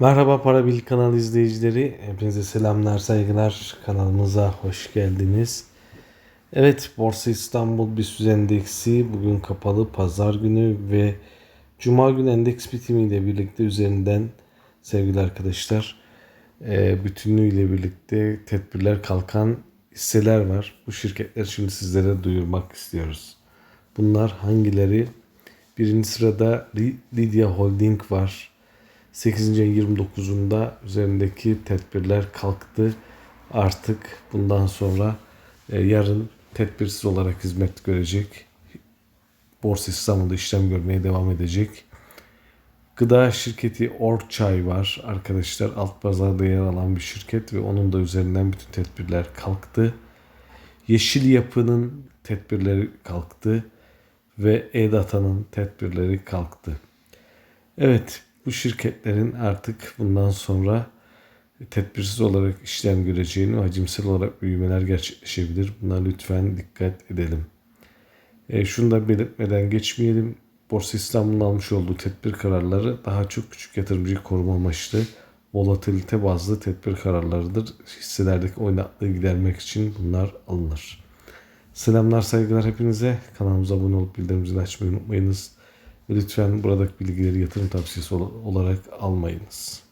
Merhaba Para Bil kanal izleyicileri. Hepinize selamlar, saygılar. Kanalımıza hoş geldiniz. Evet, Borsa İstanbul BIST endeksi bugün kapalı pazar günü ve cuma günü endeks bitimiyle birlikte üzerinden sevgili arkadaşlar e, bütünlüğüyle birlikte tedbirler kalkan hisseler var. Bu şirketler şimdi sizlere duyurmak istiyoruz. Bunlar hangileri? Birinci sırada Lydia Holding var. 8. ayın 29'unda üzerindeki tedbirler kalktı. Artık bundan sonra e, yarın tedbirsiz olarak hizmet görecek. Borsa İstanbul'da işlem görmeye devam edecek. Gıda şirketi Orçay var arkadaşlar. Alt pazarda yer alan bir şirket ve onun da üzerinden bütün tedbirler kalktı. Yeşil Yapı'nın tedbirleri kalktı ve E-Data'nın tedbirleri kalktı. Evet, bu şirketlerin artık bundan sonra tedbirsiz olarak işlem göreceğini hacimsel olarak büyümeler gerçekleşebilir. Buna lütfen dikkat edelim. E, şunu da belirtmeden geçmeyelim. Borsa İstanbul'un almış olduğu tedbir kararları daha çok küçük yatırımcıyı koruma amaçlı volatilite bazlı tedbir kararlarıdır. Hisselerdeki oynaklığı gidermek için bunlar alınır. Selamlar saygılar hepinize. Kanalımıza abone olup bildirimleri açmayı unutmayınız. Lütfen buradaki bilgileri yatırım tavsiyesi olarak almayınız.